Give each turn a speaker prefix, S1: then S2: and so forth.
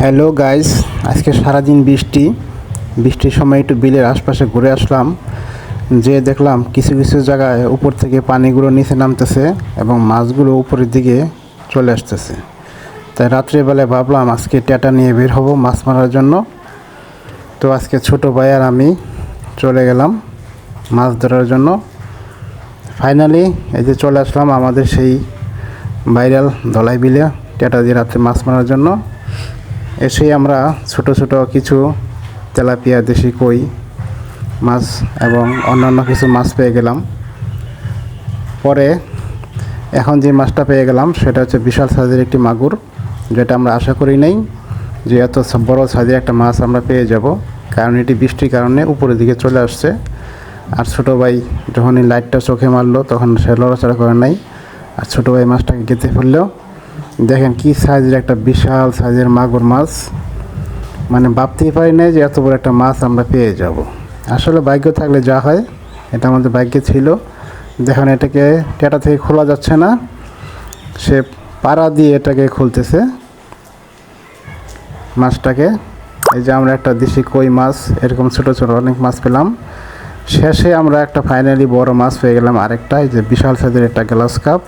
S1: Hello guys আজকে সারাদিন বৃষ্টি। বৃষ্টির সময় একটু বিলের আশপাশে ঘুরে আসলাম। যে দেখলাম কিছু কিছু জায়গায় উপর থেকে পানিগুলো নিচে নামতেছে এবং মাছগুলো উপরের দিকে চলে আসতেছে। তাই রাত্রিবেলায় ভাবলাম আজকে ট্যাটা নিয়ে বের হব মাছ মারার জন্য। তো আজকে ছোট ভাই আর আমি চলে গেলাম মাছ ধরার জন্য। ফাইনালি এই যে চলে আসলাম আমাদের সেই ভাইরাল ধলাই বিলে ট্যাটা দিয়ে রাত্রে মাছ মারার জন্য। এসেই আমরা ছোট ছোট কিছু তেলাপিয়া, দেশি কই মাছ এবং অন্যান্য কিছু মাছ পেয়ে গেলাম। পরে এখন যে মাছটা পেয়ে গেলাম, সেটা হচ্ছে বিশাল সাইজের একটি মাগুর, যেটা আমরা আশা করি নাই যে এত বড় সাইজের একটা মাছ আমরা পেয়ে যাব, কারণ এটি বৃষ্টির কারণে উপরের দিকে চলে আসছে। আর ছোটো ভাই যখন এই লাইটটা চোখে মারলো, তখন সে লড়াচড়া করে নাই। আর ছোটো ভাই মাছটাকে গেঁথে ফেললেও দেখেন কি সাইজের একটা বিশাল সাইজের মাগুর মাছ। মানে ভাবতেই পারি না যে এত বড় একটা মাছ আমরা পেয়ে যাব। আসলে ভাগ্য থাকলে যা হয়, এটা আমাদের ভাগ্যে ছিল। দেখেন এটাকে টেটা থেকে খোলা যাচ্ছে না। সে পাড়া দিয়ে এটাকে খুলতেছে মাছটাকে। এই যে আমরা একটা দেশি কই মাছ, এরকম ছোটো ছোটো অনেক মাছ পেলাম। শেষে আমরা একটা ফাইনালি বড় মাছ পেয়ে গেলাম আরেকটা, এই যে বিশাল সাইজের একটা গ্লাস কাপ